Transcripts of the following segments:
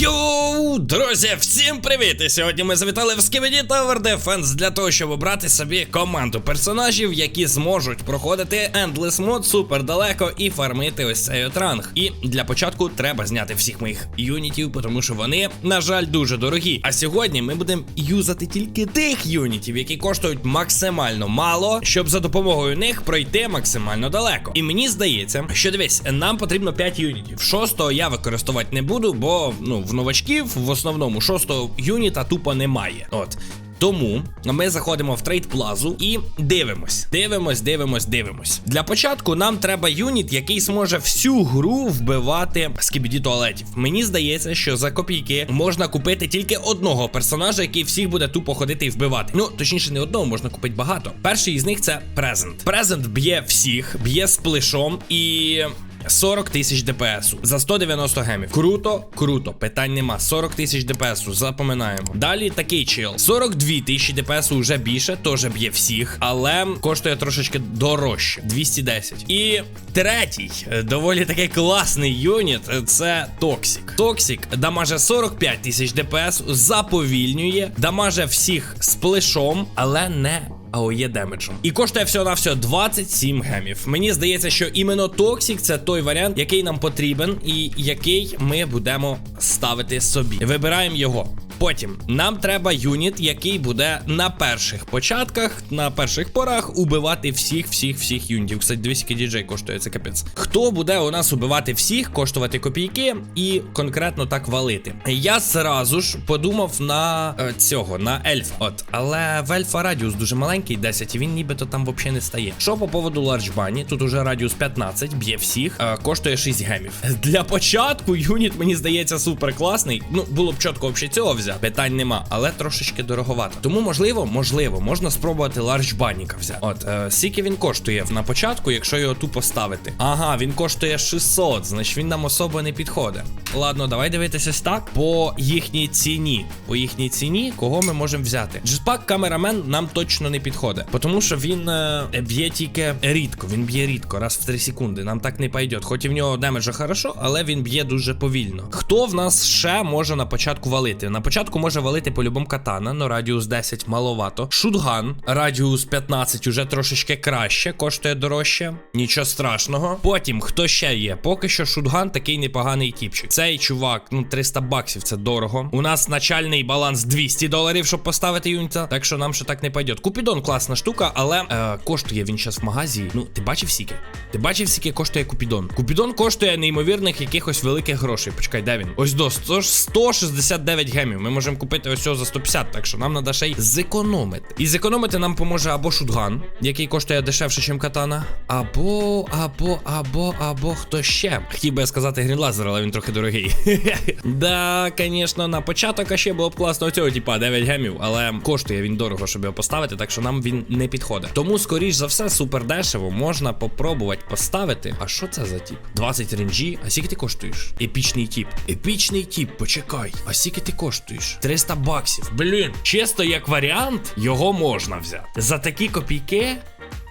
Йоу, друзі, всім привіт! І сьогодні ми завітали в Skibidi Tower Defense для того, щоб обрати собі команду персонажів, які зможуть проходити Endless мод супер далеко і фармити ось цей от ранг. І для початку треба зняти всіх моїх юнітів, тому що вони, на жаль, дуже дорогі. А сьогодні ми будемо юзати тільки тих юнітів, які коштують максимально мало, щоб за допомогою них пройти максимально далеко. І мені здається, що дивись, нам потрібно 5 юнітів. Шостого я використовувати не буду, бо ну в новачків в основному шостого юніта тупо немає. От. Тому ми заходимо в трейд плазу і дивимось, дивимось, дивимось, дивимось. Для початку нам треба юніт, який зможе всю гру вбивати скібіді туалетів. Мені здається, що за копійки можна купити тільки одного персонажа, який всіх буде тупо ходити і вбивати. Ну, точніше, не одного, можна купити багато. Перший із них це презент. Презент б'є всіх, б'є з плешом і. 40 тисяч ДПСу за 190 гемів. Круто, круто, питань нема. 40 тисяч ДПСу, запоминаємо. Далі такий чел. 42 тисячі ДПСу вже більше, теж б'є всіх, але коштує трошечки дорожче. 210. І третій, е, доволі такий класний юніт. е, Це Токсік. Токсік дамаже 45 тисяч ДПС, заповільнює, дамаже всіх з плешом, але не АОЄ демеджем. І коштує всього на все 27 гемів. Мені здається, що іменно Токсік це той варіант, який нам потрібен, і який ми будемо ставити собі. Вибираємо його. Потім нам треба юніт, який буде на перших початках, на перших порах убивати всіх, всіх, всіх юнітів. Кстати, дивись, який діджей коштує це капець. Хто буде у нас убивати всіх, коштувати копійки і конкретно так валити? Я зразу ж подумав на е, цього, на ельф. От, але в ельфа радіус дуже маленький, 10, і він нібито там взагалі не стає. Що по поводу Bunny? Тут уже радіус 15, б'є всіх, е, коштує 6 гемів. Для початку юніт, мені здається, супер класний. Ну, було б чітко взагалі цього взяти. Питань нема, але трошечки дороговато. Тому, можливо, можливо, можна спробувати Large Bunny взяти. От, е, скільки він коштує на початку, якщо його тупо ставити. Ага, він коштує 600, значить він нам особо не підходить. Ладно, давай дивитися так. По їхній ціні. По їхній ціні, кого ми можемо взяти? Джетпак камерамен нам точно не підходить. Тому що він е, б'є тільки рідко. Він б'є рідко, раз в 3 секунди. Нам так не пойде. Хоч і в нього демеджа хорошо, але він б'є дуже повільно. Хто в нас ще може на початку валити? На початку може валити по-любому катана, но радіус 10 маловато. Шутган, радіус 15 уже трошечки краще, коштує дорожче. Нічого страшного. Потім, хто ще є? Поки що шутган такий непоганий тіпчик. Цей чувак, ну 300 баксів, це дорого. У нас начальний баланс 200 доларів, щоб поставити юніта. Так що нам ще так не пойде. Купідон класна штука, але е, коштує він зараз в магазі. Ну, ти бачив сіки? Ти бачив сіки коштує Купідон? Купідон коштує неймовірних якихось великих грошей. Почекай, де він? Ось до 169 гемів. Ми можемо купити ось цього за 150, так що нам треба ще й зекономити. І зекономити нам поможе або шутган, який коштує дешевше, ніж катана, або, або, або, або хто ще. Хотів би я сказати грінлазер, але він трохи дорогий. Да, звісно, на початок ще було б класно оцього, типа 9 гемів, але коштує він дорого, щоб його поставити, так що нам він не підходить. Тому, скоріш за все, супер дешево можна попробувати поставити. А що це за тип? 20 ренджі. А скільки ти коштуєш? Епічний тип. Епічний тип, почекай. А скільки ти коштуєш? 300 баксів. Блін, чисто як варіант, його можна взяти. За такі копійки.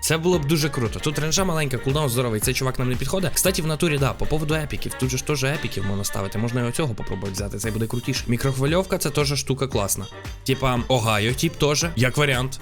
Це було б дуже круто. Тут ренжа маленька, кулдаун здоровий, цей чувак нам не підходить. Кстати, в натурі, да, по поводу епіків. Тут же ж теж епіків можна ставити. Можна і оцього попробувати взяти, цей буде крутіше. Мікрохвильовка це теж штука класна. Типа, Огайо, тип теж, як варіант.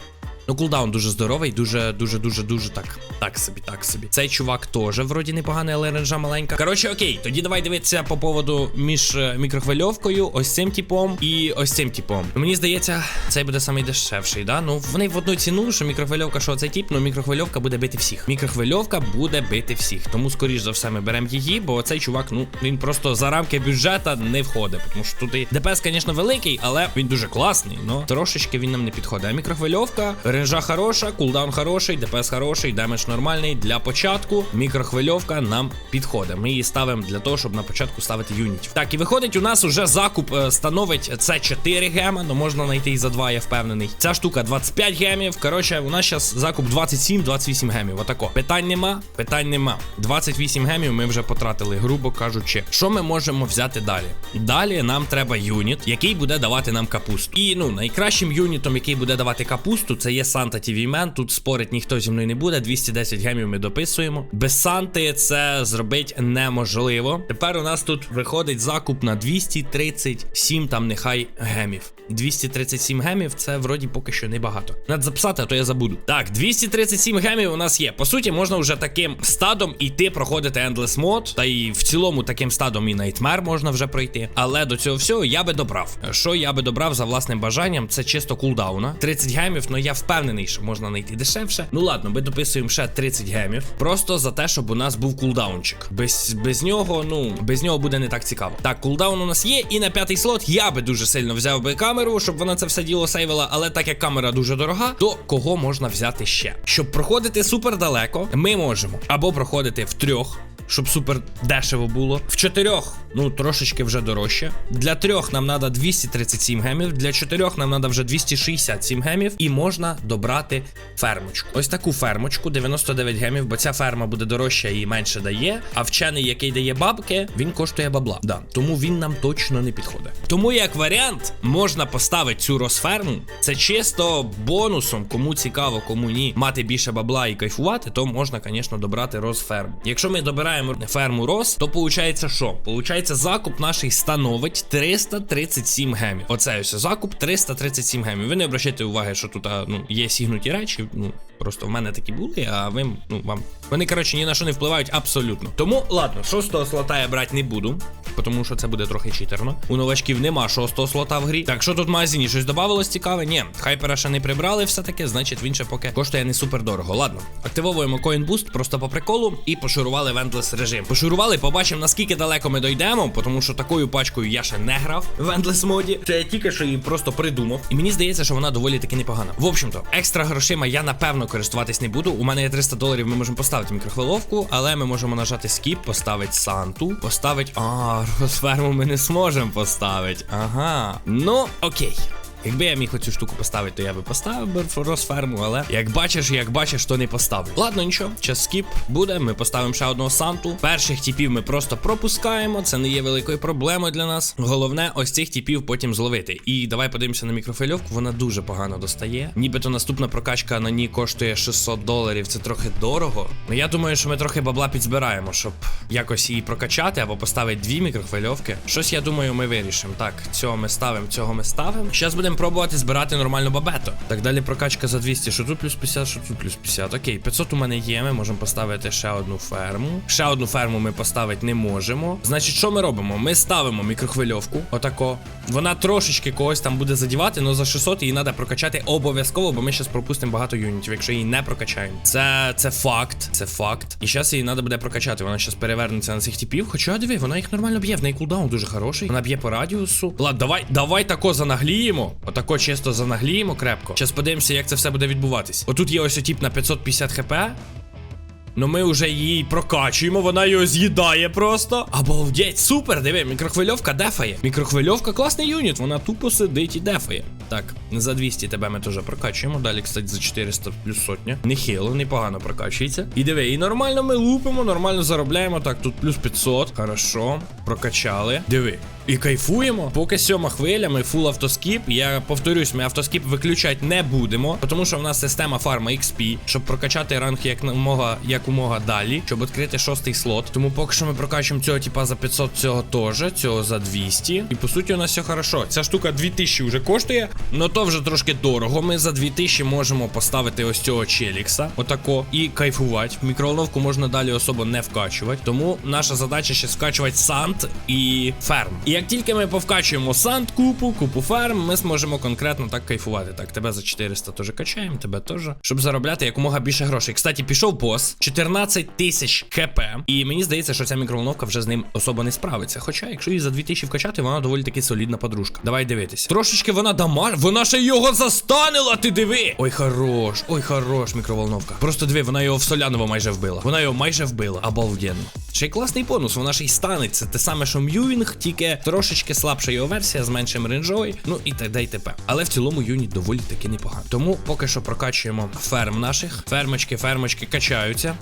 Ну, кулдаун дуже здоровий, дуже, дуже, дуже, дуже так. Так собі, так собі. Цей чувак теж вроді непоганий, але ренжа маленька. Коротше, окей, тоді давай дивитися по поводу між е, мікрохвильовкою, ось цим типом і ось цим типом. Мені здається, цей буде найдешевший, да? Ну, вони в одну ціну, що мікрохвильовка, що цей тип, ну мікрохвильовка буде бити всіх. Мікрохвильовка буде бити всіх. Тому, скоріш за все, ми беремо її, бо цей чувак, ну, він просто за рамки бюджета не входить. Тому що тут і ДПС, звісно, великий, але він дуже класний, но трошечки він нам не підходить. А мікрохвильовка. Ренжа хороша, кулдаун хороший, ДПС хороший, демедж нормальний. Для початку мікрохвильовка нам підходить. Ми її ставимо для того, щоб на початку ставити юнітів. Так, і виходить, у нас уже закуп е, становить це 4 гема, ну можна знайти і за 2, я впевнений. Ця штука 25 гемів. Коротше, у нас зараз закуп 27-28 гемів. Отако. Питань нема, питань нема. 28 гемів ми вже потратили, грубо кажучи. Що ми можемо взяти далі? Далі нам треба юніт, який буде давати нам капусту. І ну найкращим юнітом, який буде давати капусту, це є Санта Man, тут спорить ніхто зі мною не буде. 210 гемів ми дописуємо. Без Санти це зробити неможливо. Тепер у нас тут виходить закуп на 237 там нехай гемів. 237 гемів це вроді поки що небагато. Надо записати, а то я забуду. Так, 237 гемів у нас є. По суті, можна вже таким стадом іти проходити Endless Mode, та і в цілому таким стадом і Nightmare можна вже пройти. Але до цього всього я би добрав. Що я би добрав за власним бажанням, це чисто кулдауна. 30 гемів, ну я впевнений, що можна знайти дешевше. Ну ладно, ми дописуємо ще 30 гемів. Просто за те, щоб у нас був кулдаунчик. Без, без нього, ну, без нього буде не так цікаво. Так, кулдаун у нас є, і на п'ятий слот я би дуже сильно взяв би камеру, щоб вона це все діло сейвила. Але так як камера дуже дорога, то кого можна взяти ще? Щоб проходити супер далеко, ми можемо або проходити в трьох. Щоб супер дешево було. В чотирьох, ну трошечки вже дорожче. Для трьох нам треба 237 гемів, для чотирьох нам треба вже 267 гемів, і можна добрати фермочку. Ось таку фермочку, 99 гемів, бо ця ферма буде дорожча і менше дає. А вчений, який дає бабки, він коштує бабла. Да. Тому він нам точно не підходить. Тому як варіант, можна поставити цю розферму. Це чисто бонусом, кому цікаво, кому ні, мати більше бабла і кайфувати, то можна, звісно, добрати розферму. Якщо ми добираємо ферму роз, то получається що? Получається, закуп нашій становить 337 гемів. Оце ось закуп 337 гемів. Ви не обращайте уваги, що тут ну, є сігнуті речі. Ну просто в мене такі були, а ви ну вам. Вони, коротше, ні на що не впливають абсолютно. Тому, ладно, шостого слота я брати не буду, тому що це буде трохи читерно. У новачків нема шостого слота в грі. Так, що тут в магазині щось додавалось цікаве? Ні, хайпера ще не прибрали все-таки, значить він ще поки коштує не супер дорого. Ладно, активовуємо Coin Boost просто по приколу і пошурували в Endless режим. Пошурували, побачимо наскільки далеко ми дойдемо, тому що такою пачкою я ще не грав в Endless моді. Це я тільки що її просто придумав. І мені здається, що вона доволі таки непогана. В общем-то, екстра грошима я напевно користуватись не буду. У мене є 300 доларів. Ми можемо поставити мікрохвиловку, але ми можемо нажати скіп, поставити Санту, поставити. А, розферму ми не зможемо поставити. Ага. Ну, окей. Якби я міг оцю штуку поставити, то я би поставив би розферму, але як бачиш, як бачиш, то не поставлю. Ладно, нічого, час скіп буде. Ми поставимо ще одного санту. Перших типів ми просто пропускаємо. Це не є великою проблемою для нас. Головне, ось цих типів потім зловити. І давай подивимося на мікрофильовку. Вона дуже погано достає. Нібито наступна прокачка на ній коштує 600 доларів. Це трохи дорого. Ну я думаю, що ми трохи бабла підзбираємо, щоб якось її прокачати або поставити дві мікрохвильовки. Щось я думаю, ми вирішимо. Так, цього ми ставимо, цього ми ставимо. Зараз будемо пробувати збирати нормальну бабету. Так далі прокачка за 200, що тут плюс 50, що тут плюс 50. Окей, 500 у мене є. Ми можемо поставити ще одну ферму. Ще одну ферму ми поставити не можемо. Значить, що ми робимо? Ми ставимо мікрохвильовку. Отако. Вона трошечки когось там буде задівати, але за 600 її треба прокачати обов'язково, бо ми зараз пропустимо багато юнітів, якщо її не прокачаємо. Це це факт, це факт. І зараз її треба буде прокачати. Вона зараз перевернеться на цих типів. Хоча диви, вона їх нормально б'є. В неї кулдаун дуже хороший. Вона б'є по радіусу. Ладно, давай, давай тако занагліємо. Отако чисто занагліємо крепко. Зараз подивимося, як це все буде відбуватись. Отут є ось тип на 550 хп. Ну ми вже її прокачуємо, вона його з'їдає просто. Обалдеть, супер, диви, мікрохвильовка дефає. Мікрохвильовка класний юніт, вона тупо сидить і дефає. Так, за 200 тебе ми теж прокачуємо. Далі, кстати, за 400 плюс сотня. Нехило, непогано прокачується. І диви, і нормально ми лупимо, нормально заробляємо. Так, тут плюс 500. Хорошо, прокачали. Диви. І кайфуємо. Поки сьома хвиля, ми фул автоскіп. Я повторюсь, ми автоскіп виключати не будемо, тому що в нас система фарма XP, щоб прокачати ранг якомога якомога далі, щоб відкрити шостий слот. Тому поки що ми прокачуємо цього типа за 500, цього теж, цього за 200. І по суті, у нас все хорошо. Ця штука 2000 вже коштує, но то вже трошки дорого. Ми за 2000 можемо поставити ось цього челікса, отако, і кайфувати. В мікроволновку можна далі особо не вкачувати. Тому наша задача ще вкачувати сант і ферм. І як тільки ми повкачуємо сант, купу, купу ферм, ми зможемо конкретно так кайфувати. Так, тебе за 400 теж качаємо, тебе теж. Щоб заробляти якомога більше грошей. Кстати, пішов бос, 14 тисяч хп. І мені здається, що ця мікроволновка вже з ним особо не справиться. Хоча, якщо її за 2000 вкачати, вона доволі таки солідна подружка. Давай дивитись. Трошечки вона дамаж. Вона ще його застанила, ти диви! Ой, хорош, ой, хорош, мікроволновка. Просто диви, вона його в соляново майже вбила. Вона його майже вбила. Обалденно. Ще й класний бонус, вона ще й станеться. Те саме, що М'ювінг, тільки трошечки слабша його версія з меншим рейнжою. Ну і т.д. і т.п. Але в цілому юніт доволі таки непогано. Тому поки що прокачуємо ферм наших. Фермочки, фермочки качаються.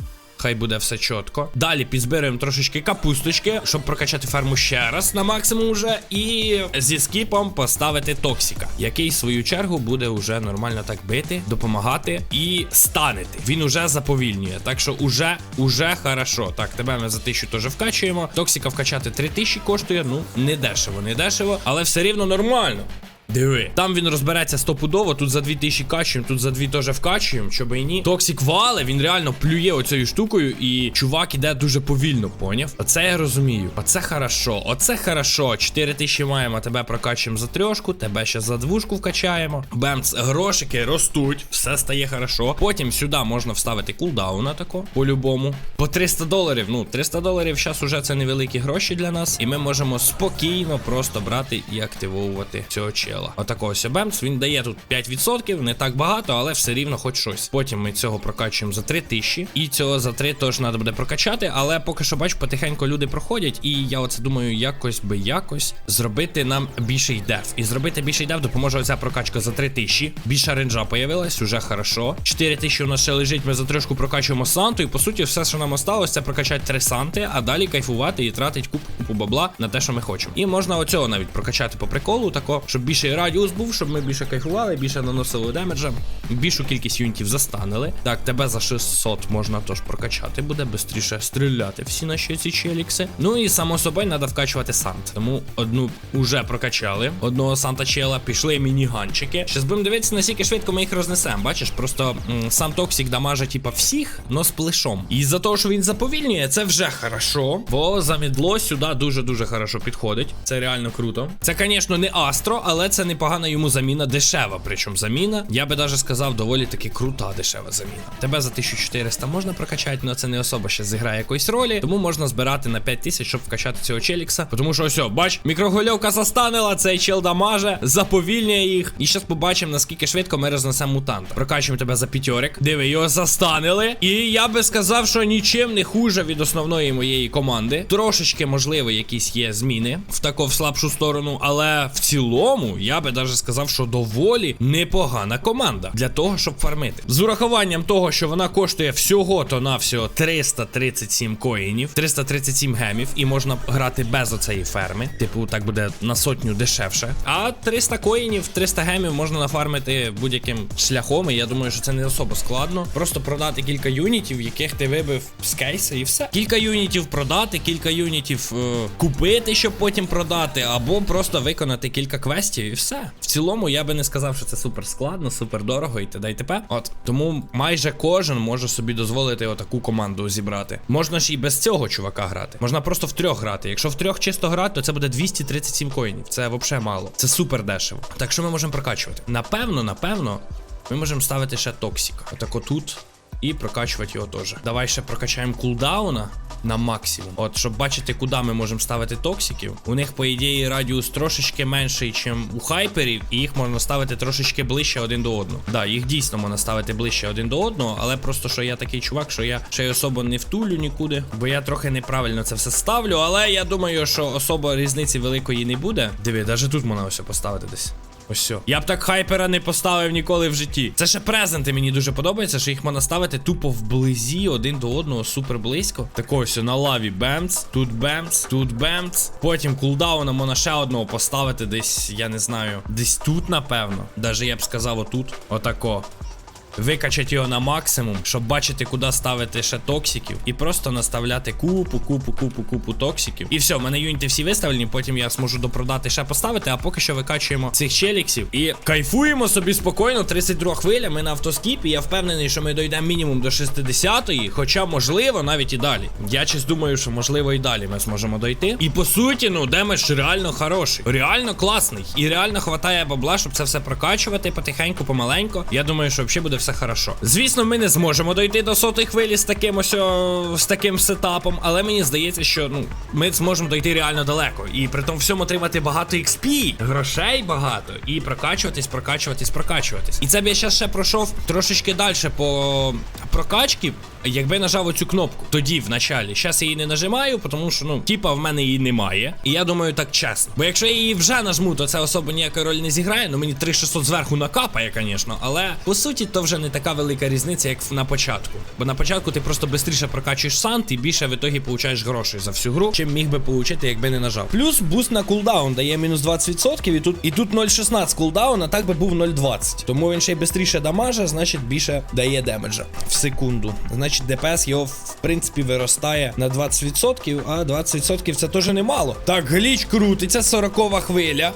Хай буде все чітко. Далі підзбираємо трошечки капусточки, щоб прокачати ферму ще раз на максимум уже. І зі скіпом поставити токсика, який в свою чергу буде уже нормально так бити, допомагати і станити. Він уже заповільнює. Так що уже, уже хорошо. Так, тебе ми за тисячу теж вкачуємо. Токсика вкачати 3000 коштує. Ну, не дешево, не дешево, але все рівно нормально. Диви, там він розбереться стопудово, тут за 2000 качуємо, тут за 2 теж вкачуємо, щоб і ні. Токсик вале, він реально плює оцею штукою, і чувак іде дуже повільно, поняв? Оце я розумію. Оце хорошо, оце хорошо. 4000 маємо, тебе прокачуємо за трьошку, тебе ще за двушку вкачаємо. Бемц, грошики ростуть, все стає хорошо. Потім сюди можна вставити кулдауна тако, по-любому. По 300 доларів. Ну, 300 доларів зараз уже це невеликі гроші для нас, і ми можемо спокійно просто брати і активовувати цього чела. Отакого Бемц, він дає тут 5%, не так багато, але все рівно хоч щось. Потім ми цього прокачуємо за 3000. І цього за 3 теж треба буде прокачати. Але поки що, бач, потихеньку люди проходять. І я оце думаю, якось би якось зробити нам більший деф. І зробити більший деф допоможе оця прокачка за 3000. Більша ренджа появилась, уже хорошо. 4000 у нас ще лежить, ми за трошку прокачуємо Санту. І по суті, все, що нам осталось, це прокачати 3 Санти, а далі кайфувати і тратити купу купу бабла на те, що ми хочемо. І можна оцього навіть прокачати по приколу, тако, щоб більший радіус був, щоб ми більше кайфували, більше наносили демеджа, більшу кількість юнітів застанили. Так, тебе за 600 можна теж прокачати, буде швидше стріляти всі наші ці челікси. Ну і само собою треба вкачувати сант. Тому одну вже прокачали. Одного санта чела, пішли мініганчики. Щас будемо дивитися, наскільки швидко ми їх рознесемо. Бачиш, просто сам токсик дамаже, типа, всіх, но з плешом. І за того, що він заповільнює, це вже хорошо. Бо замідло сюди дуже-дуже хорошо підходить. Це реально круто. Це, звісно, не Астро, але це непогана йому заміна, дешева. Причому заміна. Я би навіть сказав, доволі таки крута дешева заміна. Тебе за 1400 можна прокачати, але це не особо ще зіграє якоїсь ролі. Тому можна збирати на 5000, щоб вкачати цього челікса. Тому що ось, бач, мікрогольовка застанила, цей чел дамаже, заповільнює їх. І зараз побачимо, наскільки швидко ми рознесемо мутанта. Прокачуємо тебе за п'ятьорик. Диви, його застанили. І я би сказав, що нічим не хуже від основної моєї команди. Трошечки, можливо, якісь є зміни в таку в слабшу сторону, але в цілому я би навіть сказав, що доволі непогана команда для того, щоб фармити. З урахуванням того, що вона коштує всього-то на всього 337 коїнів, 337 гемів, і можна грати без оцеї ферми. Типу, так буде на сотню дешевше. А 300 коїнів, 300 гемів можна нафармити будь-яким шляхом. І я думаю, що це не особо складно. Просто продати кілька юнітів, яких ти вибив з кейса, і все. Кілька юнітів продати, кілька юнітів е, купити, щоб потім продати, або просто виконати кілька квестів, і все. В цілому я би не сказав, що це супер складно, супер дорого і т.д. і т.п. От тому майже кожен може собі дозволити отаку команду зібрати. Можна ж і без цього чувака грати. Можна просто в трьох грати. Якщо в трьох чисто грати, то це буде 237 коїнів. Це взагалі мало. Це супер дешево. Так що ми можемо прокачувати? Напевно, напевно, ми можемо ставити ще токсика. Отако тут. І прокачувати його теж. Давай ще прокачаємо кулдауна на максимум. От, щоб бачити, куди ми можемо ставити токсиків. У них, по ідеї, радіус трошечки менший, ніж у хайперів, і їх можна ставити трошечки ближче один до одного. Да, їх дійсно можна ставити ближче один до одного, але просто що я такий чувак, що я ще й особо не втулю нікуди, бо я трохи неправильно це все ставлю. Але я думаю, що особо різниці великої не буде. Диви, навіть тут можна ось поставити десь. Ось. Я б так хайпера не поставив ніколи в житті. Це ще презенти мені дуже подобається, що їх можна ставити тупо вблизі один до одного, супер близько. Так ось на лаві бемц, тут бемц, тут бемц. Потім кулдауном можна ще одного поставити десь, я не знаю, десь тут, напевно. Даже я б сказав, отут. Отако. Викачати його на максимум, щоб бачити, куди ставити ще токсиків, і просто наставляти купу, купу, купу, купу токсиків. І все, в мене юніти всі виставлені. Потім я зможу допродати ще поставити. А поки що викачуємо цих челіксів і кайфуємо собі спокійно. 32 хвиля. Ми на автоскіпі. Я впевнений, що ми дійдемо мінімум до 60-ї, хоча можливо навіть і далі. Я чись думаю, що можливо і далі ми зможемо дойти. І по суті, ну демедж реально хороший, реально класний. І реально хватає бабла, щоб це все прокачувати потихеньку, помаленьку. Я думаю, що взагалі буде все хорошо. Звісно, ми не зможемо дойти до сотої хвилі з таким ось о, з таким сетапом, але мені здається, що ну ми зможемо дойти реально далеко. І при тому всьому отримати багато XP, грошей багато, і прокачуватись, прокачуватись, прокачуватись. І це б я зараз ще пройшов трошечки далі по прокачці, якби нажав оцю кнопку. Тоді в началі. Зараз я її не нажимаю, тому що ну, типа в мене її немає. І я думаю, так чесно. Бо якщо я її вже нажму, то це особо ніякої ролі не зіграє. Ну мені 3600 зверху накапає, звісно. Але по суті, то вже вже не така велика різниця, як на початку. Бо на початку ти просто швидше прокачуєш сант і більше в ітогі получаєш грошей за всю гру, чим міг би получити, якби не нажав. Плюс буст на кулдаун дає мінус 20%, і тут і тут 0,16 кулдаун, а так би був 0,20. Тому він ще й швидше дамажа, значить більше дає демеджа в секунду. Значить, ДПС його в принципі виростає на 20%, а 20% це теж немало. Так, гліч крутиться, 40 хвиля.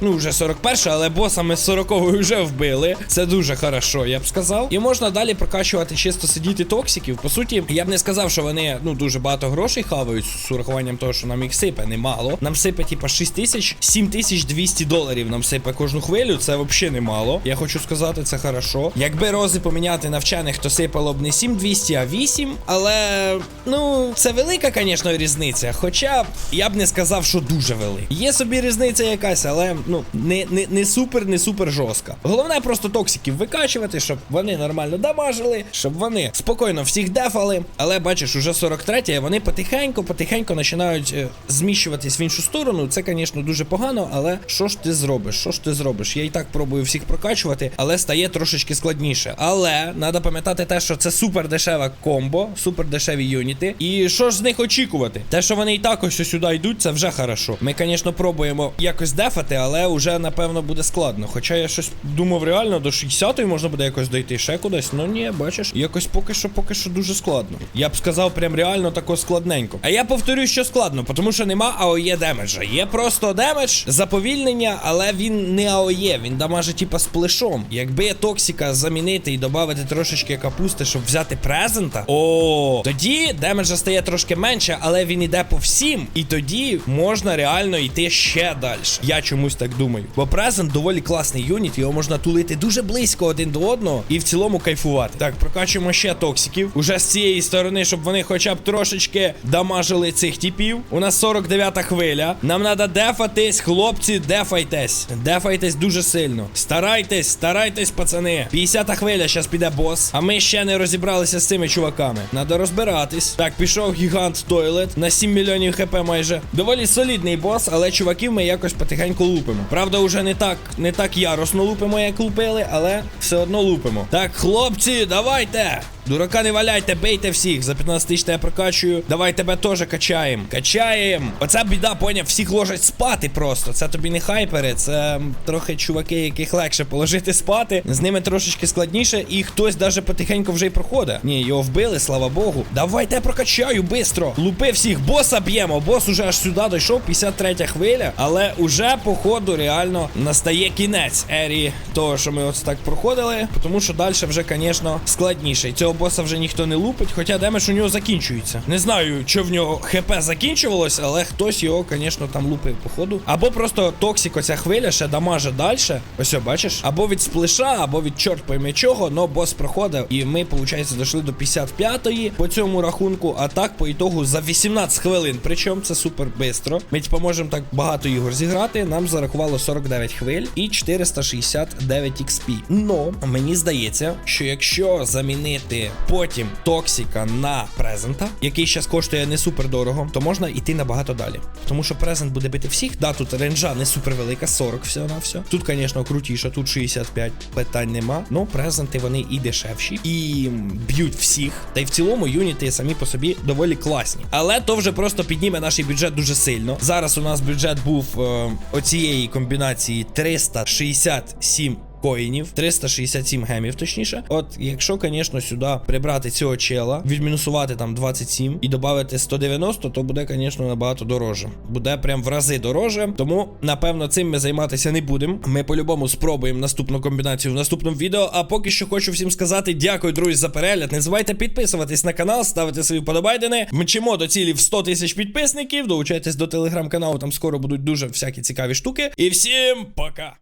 Ну, вже 41, але босами з 40 вже вбили. Це дуже хорошо, я б сказав. І можна далі прокачувати чисто сидіти токсиків. По суті, я б не сказав, що вони ну дуже багато грошей хавають з урахуванням того, що нам їх сипе немало. Нам сипе, типа, 6 тисяч, 7200 доларів нам сипе кожну хвилю. Це взагалі немало. Я хочу сказати, це хорошо. Якби рози поміняти навчених, то сипало б не 7200, а 8. Але ну, це велика, звісно, різниця. Хоча я б не сказав, що дуже велика. Є собі різниця якась, але ну не, не, не супер, не супер жорстка. Головне просто токсиків викачувати, щоб вони нормально дамажили, щоб вони спокійно всіх дефали. Але бачиш, уже 43 і вони потихеньку, потихеньку починають е, зміщуватись в іншу сторону. Це, звісно, дуже погано, але що ж ти зробиш? Що ж ти зробиш? Я і так пробую всіх прокачувати, але стає трошечки складніше. Але треба пам'ятати те, що це супер дешева комбо, супер дешеві юніти. І що ж з них очікувати? Те, що вони і так ось сюди йдуть, це вже хорошо. Ми, звісно, пробуємо якось дефати, але вже напевно буде складно. Хоча я щось думав, реально до 60-ї можна буде якось дойти ще кудись. Ну ні, бачиш, якось поки що, поки що дуже складно. Я б сказав, прям реально тако складненько. А я повторюю, що складно, тому що нема АОЄ демеджа. Є просто демедж, заповільнення, але він не АОЄ, він дамаже типа з плешом. Якби токсика замінити і додати трошечки капусти, щоб взяти презента, о, тоді демеджа стає трошки менше, але він іде по всім. І тоді можна реально йти ще далі. Я чомусь так думаю. Бо презент доволі класний юніт, його можна тулити дуже близько один до одного і в цілому кайфувати. Так, прокачуємо ще токсиків. Уже з цієї сторони, щоб вони хоча б трошечки дамажили цих типів. У нас 49-та хвиля. Нам треба дефатись, хлопці, дефайтесь. Дефайтесь дуже сильно. Старайтесь, старайтесь, пацани. 50-та хвиля, зараз піде бос. А ми ще не розібралися з цими чуваками. Надо розбиратись. Так, пішов гігант Тойлет на 7 мільйонів хп майже. Доволі солідний бос, але чуваків ми якось потихеньку лупимо. Правда, уже не так, не так яросно лупимо, як лупили, але все одно лупимо. Так, хлопці, давайте. Дурака не валяйте, бейте всіх. За 15 тисяч я прокачую. Давай тебе теж качаємо. Качаємо. Оця біда, поняв, всіх ложать спати просто. Це тобі не хайпери, це трохи чуваки, яких легше положити спати. З ними трошечки складніше, і хтось даже потихеньку вже й проходить. Ні, його вбили, слава Богу. Давайте я прокачаю бистро. Лупи всіх, боса б'ємо. Бос уже аж сюди дійшов, 53 хвиля. Але уже, походу, реально настає кінець ерії того, що ми ось так проходили. Тому що далі вже, звісно, складніше. І Цього боса вже ніхто не лупить, хоча демедж у нього закінчується. Не знаю, що в нього хп закінчувалось, але хтось його, звісно, там лупив походу. Або просто токсик, оця хвиля ще дамаже далі. Ось, бачиш? Або від сплеша, або від чорт пойме чого, но бос проходив. І ми, виходить, дійшли до 55-ї по цьому рахунку. А так, по ітогу, за 18 хвилин. Причому це супер бистро. Ми типа можемо так багато ігор зіграти. Нам зарахувало 49 хвиль і 469 XP. Но мені здається, що якщо замінити потім токсика на презента, який зараз коштує не супер дорого, то можна йти набагато далі. Тому що презент буде бити всіх. Да, тут ренджа не супер велика, 40 всього на все. Тут, звісно, крутіше, тут 65 питань нема. Ну, презенти вони і дешевші, і б'ють всіх. Та й в цілому юніти самі по собі доволі класні. Але то вже просто підніме наш бюджет дуже сильно. Зараз у нас бюджет був е, оцієї комбінації 367 коїнів, 367 гемів, точніше. От, якщо, звісно, сюди прибрати цього чела, відмінусувати там 27 і додати 190, то буде, звісно, набагато дороже. Буде прям в рази дороже. Тому, напевно, цим ми займатися не будемо. Ми по-любому спробуємо наступну комбінацію в наступному відео. А поки що хочу всім сказати дякую, друзі, за перегляд. Не забувайте підписуватись на канал, ставити свої вподобайдени. Мчимо до цілі в 100 тисяч підписників. Долучайтесь до телеграм-каналу, там скоро будуть дуже всякі цікаві штуки. І всім пока!